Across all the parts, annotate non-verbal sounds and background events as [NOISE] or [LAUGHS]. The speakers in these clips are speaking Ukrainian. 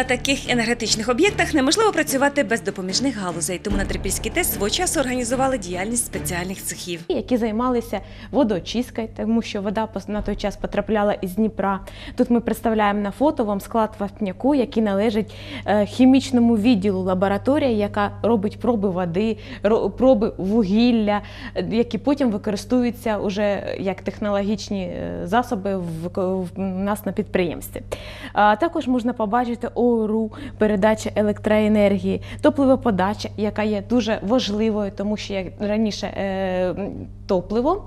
На таких енергетичних об'єктах неможливо працювати без допоміжних галузей, тому на Трипільській ТЕС свого часу організували діяльність спеціальних цехів. які займалися водоочисткою, тому що вода на той час потрапляла із Дніпра. Тут ми представляємо на фото вам склад вапняку, який належить е, хімічному відділу лабораторія, яка робить проби води, проби вугілля, е, які потім використовуються уже як технологічні е, засоби в, нас на підприємстві. Також можна побачити ОРУ, передача електроенергії, топливоподача, яка є дуже важливою, тому що як раніше е, топливо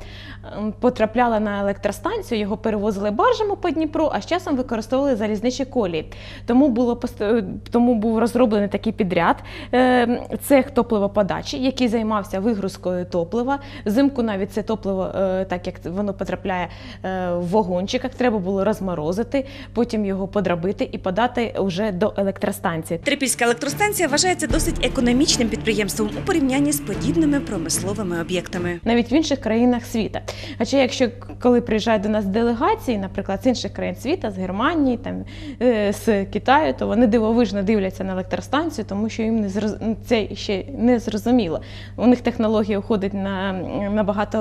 м, потрапляло на електростанцію, його перевозили баржами по Дніпру, а з часом використовували залізничі колії. Тому було е, тому був розроблений такий підряд е, цех топливоподачі, який займався вигрузкою топлива. Взимку навіть це топливо, е, так як воно потрапляє в вагончиках, треба було розморозити, потім його подробити і подати вже до електростанції. Трипільська електростанція вважається досить економічним підприємством у порівнянні з подібними промисловими об'єктами. навіть в інших країнах світу. Хоча, якщо коли приїжджають до нас делегації, наприклад, з інших країн світу, з Германії, там е, з Китаю, то вони дивовижно дивляться на електростанцію, тому що їм не зроз... це ще не зрозуміло. У них технологія входить на набагато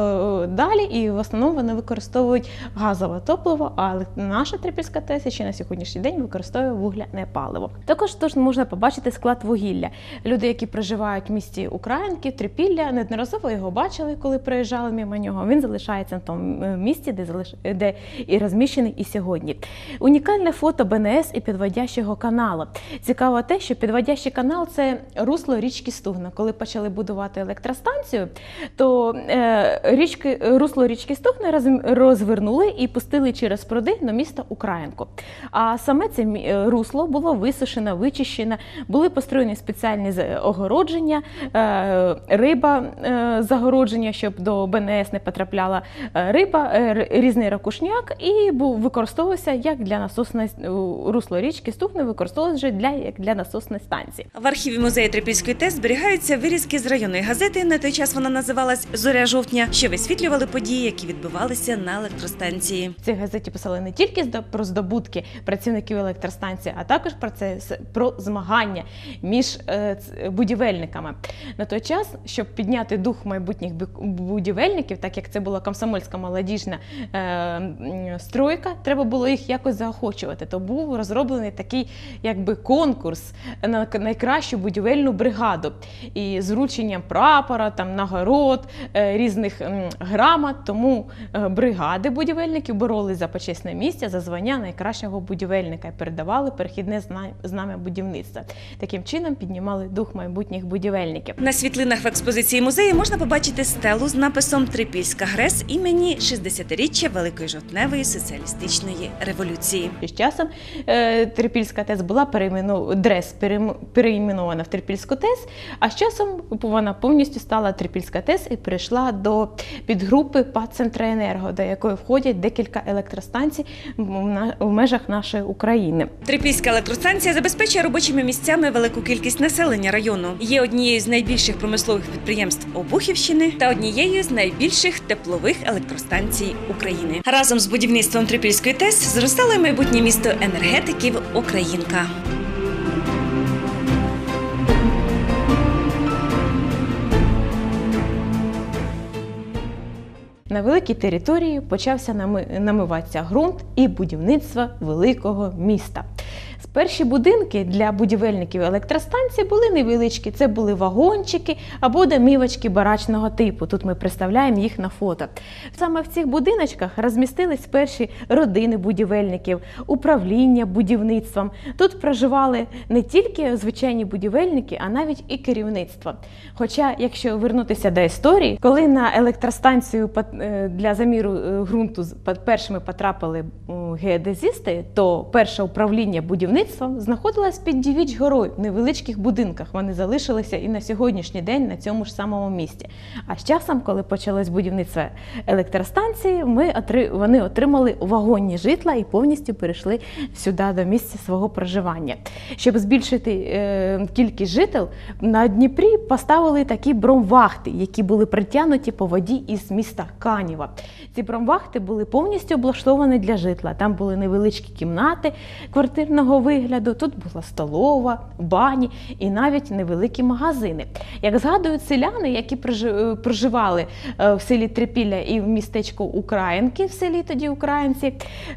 далі, і в основному вони використовують газове топливо. А наша трипільська ТЕС ще на сьогоднішній день використовує вугляне паливо. Також тож можна побачити склад вугілля. Люди, які проживають в місті Українки, Трипілля, неодноразово його бачили, коли проїжджали мимо нього. Він залишається на тому е, місці, де залиш... де і розміщений і сьогодні. Унікальне фото БНС і підводящого каналу. Цікаво те, що підводящий канал це русло річки Стугна. Коли почали будувати електростанцію, то е, річки, русло річки Стугна роз- розвернули і пустили через пруди на місто Українку. А саме це е, русло було висушено, вичищено, були построєні спеціальні огородження, е, риба е, загородження, щоб до БНС не потрапляла е, риба, е, різний ракушняк, і був використовувався як для насосної русло річки Стугни використовувалося вже для як для насосної станції. В архіві музею Трипільської ТЕС зберігаються вирізки з районної газети. На той час вона називалась Зоря жовтня, що висвітлювали події, які відбувалися на електростанції. В цій газеті писали не тільки про здобутки працівників електростанції, а також про це про змагання між е, будівельниками. На той час, щоб підняти дух майбутніх бу- будівельників, так як це була комсомольська молодіжна е, стройка, треба було їх якось заохочувати. То був розроблений такий якби конкурс на найкращу будівельну бригаду і з врученням прапора, там нагород, е, різних м, грамот. Тому е, бригади будівельників боролись за почесне місце, за звання найкращого будівельника і передавали перехідне зна- знамя будівництва. Таким чином піднімали дух майбутніх будівельників. На світлинах в експозиції музею можна побачити стелу з написом Трипільська ГРЕС імені 60-річчя Великої жовтневої соціалістичної революції. І з часом е, Трипільська ТЕС була переймену... дрес переіменована в Трипільську ТЕС, а з часом вона повністю стала Трипільська ТЕС і перейшла до підгрупи ПАД «Центроенерго», до якої входять декілька електростанцій в межах нашої України. Трипільська електростанція забезпечує робочими місцями велику кількість населення району. Є однією з найбільших промислових підприємств Обухівщини та однією з найбільших теплових електростанцій України. Разом з будівництвом Трипільської ТЕС зростало майбутнє місто енергетиків Українка. На великій території почався нами- намиватися ґрунт і будівництво великого міста. Перші будинки для будівельників електростанції були невеличкі. Це були вагончики або домівочки барачного типу. Тут ми представляємо їх на фото. Саме в цих будиночках розмістились перші родини будівельників, управління будівництвом. Тут проживали не тільки звичайні будівельники, а навіть і керівництво. Хоча, якщо вернутися до історії, коли на електростанцію е, для заміру е, ґрунту першими потрапили геодезісти, то перше управління будівництвом знаходилось під Дівіч горою в невеличких будинках. Вони залишилися і на сьогоднішній день на цьому ж самому місці. А з часом, коли почалось будівництво електростанції, ми вони отримали вагонні житла і повністю перейшли сюди до місця свого проживання. Щоб збільшити е, кількість жителів, на Дніпрі поставили такі бромвахти, які були притягнуті по воді із міста Канєва. Ці бромвахти були повністю облаштовані для житла. Там були невеличкі кімнати, квартирні будівельного вигляду. Тут була столова, бані і навіть невеликі магазини. Як згадують селяни, які е, проживали е, в селі Трипілля і в містечку Українки, в селі тоді Українці,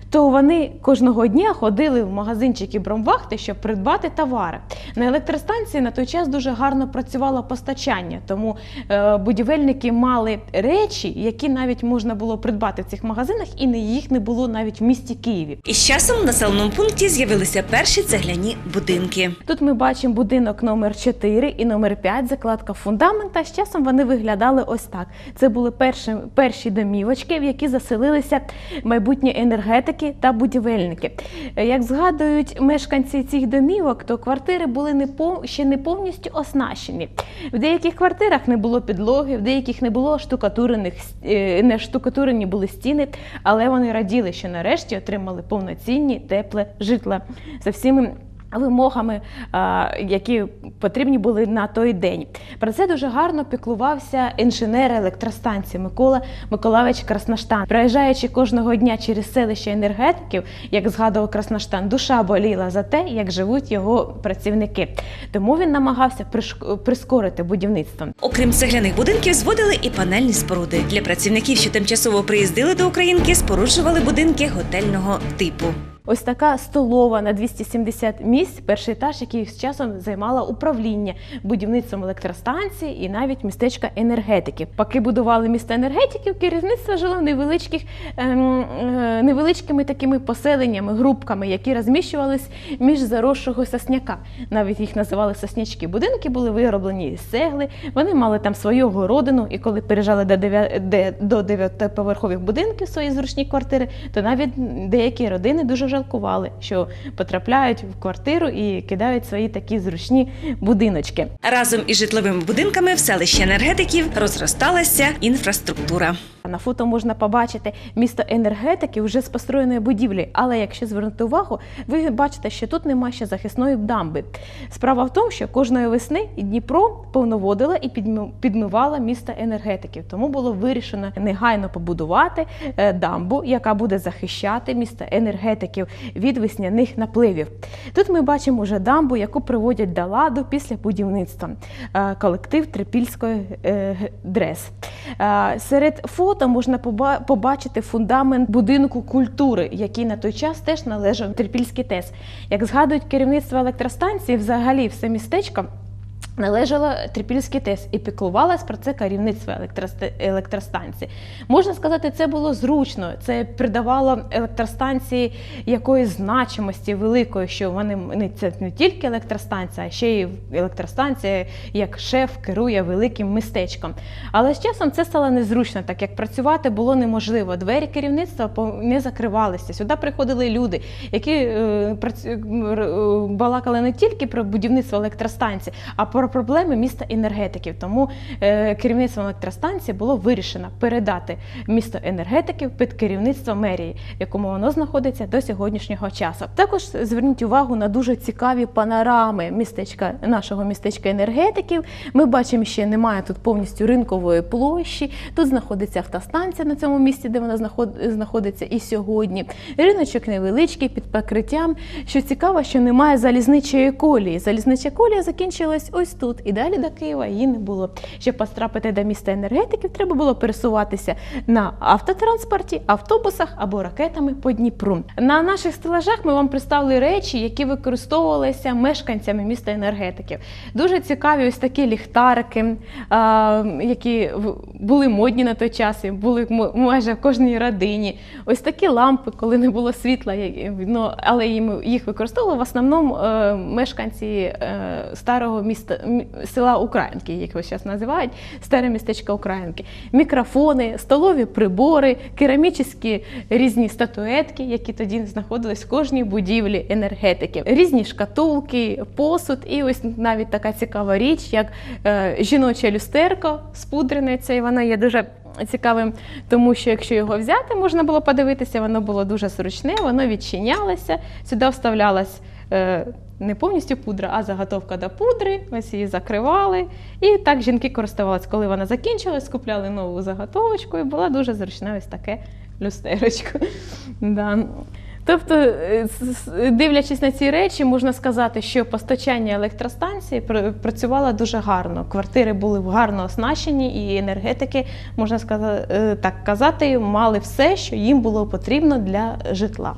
то вони кожного дня ходили в магазинчики Бромвахти, щоб придбати товари. На електростанції на той час дуже гарно працювало постачання, тому е, будівельники мали речі, які навіть можна було придбати в цих магазинах, і їх не було навіть в місті Києві. І з часом в населеному пункті з'явилися перші цегляні будинки. Тут ми бачимо будинок номер 4 і номер 5, закладка фундамента. З часом вони виглядали ось так. Це були перші, перші домівочки, в які заселилися майбутні енергетики та будівельники. Як згадують мешканці цих домівок, то квартири були не пов... ще не повністю оснащені. В деяких квартирах не було підлоги, в деяких не було штукатурених е, не штукатурені були стіни, але вони раділи, що нарешті отримали повноцінні тепле житла за всіми вимогами, які потрібні були на той день. Про це дуже гарно піклувався інженер електростанції Микола Миколаївич Красноштан. Проїжджаючи кожного дня через селище енергетиків, як згадував Красноштан, душа боліла за те, як живуть його працівники. Тому він намагався прискорити будівництво. Окрім цегляних будинків, зводили і панельні споруди. Для працівників, що тимчасово приїздили до Українки, споруджували будинки готельного типу. Ось така столова на 270 місць, перший етаж, який з часом займала управління будівництвом електростанції і навіть містечка енергетиків. Поки будували місто енергетиків, керівництво жило невеличких ем, е, невеличкими такими поселеннями, групками, які розміщувались між заросшого сосняка. Навіть їх називали соснячки. Будинки були вироблені із цегли, вони мали там свою городину, і коли де- до дев'ятиповерхових будинків свої зручні квартири, то навіть деякі родини дуже жалкували, що потрапляють в квартиру і кидають свої такі зручні будиночки. Разом із житловими будинками в селищі енергетиків розросталася інфраструктура. На фото можна побачити місто енергетики вже з построєної будівлі. Але якщо звернути увагу, ви бачите, що тут немає ще захисної дамби. Справа в тому, що кожної весни Дніпро повноводила і підмивала місто енергетиків. Тому було вирішено негайно побудувати е, дамбу, яка буде захищати місто енергетиків від весняних напливів. Тут ми бачимо вже дамбу, яку приводять до ладу після будівництва. Е, Колектив Трипільської е, дрес. Е, Серед фото можна побачити фундамент будинку культури, який на той час теж належав Трипільський ТЕС. Як згадують керівництво електростанції, взагалі все містечко. Належало Трипільський ТЕС і піклувалось про це керівництво електроста- електростанції. Можна сказати, це було зручно. Це придавало електростанції якоїсь значимості великої, що вони це не тільки електростанція, а ще й електростанція як шеф керує великим містечком. Але з часом це стало незручно, так як працювати було неможливо. Двері керівництва не закривалися. Сюди приходили люди, які е, працю- е, балакали не тільки про будівництво електростанції, а про проблеми міста енергетиків. Тому е, керівництвом електростанції було вирішено передати місто енергетиків під керівництво мерії, в якому воно знаходиться до сьогоднішнього часу. Також зверніть увагу на дуже цікаві панорами містечка нашого містечка енергетиків. Ми бачимо, що немає тут повністю ринкової площі. Тут знаходиться автостанція на цьому місці, де вона знаход- знаходиться і сьогодні. Риночок невеличкий під покриттям. Що цікаво, що немає залізничої колії. Залізнича колія закінчилась ось тут, і далі до Києва її не було. Щоб потрапити до міста енергетиків, треба було пересуватися на автотранспорті, автобусах або ракетами по Дніпру. На наших стелажах ми вам представили речі, які використовувалися мешканцями міста енергетиків. Дуже цікаві ось такі ліхтарики, які були модні на той час, і були майже в кожній родині. Ось такі лампи, коли не було світла, ну, але їх використовували в основному е, мешканці е, старого міста села Українки, як його зараз називають, старе містечко Українки. Мікрофони, столові прибори, керамічні різні статуетки, які тоді знаходились в кожній будівлі енергетиків, різні шкатулки, посуд, і ось навіть така цікава річ, як е, жіноче люстерко спудренеця, і воно є дуже. Цікавим, тому що якщо його взяти, можна було подивитися, воно було дуже зручне, воно відчинялося, сюди вставлялась е, не повністю пудра, а заготовка до пудри. Ось її закривали. І так жінки користувалися, коли вона закінчилась, купляли нову заготовочку, і була дуже зручна ось таке люстерочко. [LAUGHS] Да. Тобто, е, дивлячись на ці речі, можна сказати, що постачання електростанції пр- працювало дуже гарно. Квартири були гарно оснащені, і енергетики, можна сказати, е, так казати, мали все, що їм було потрібно для житла.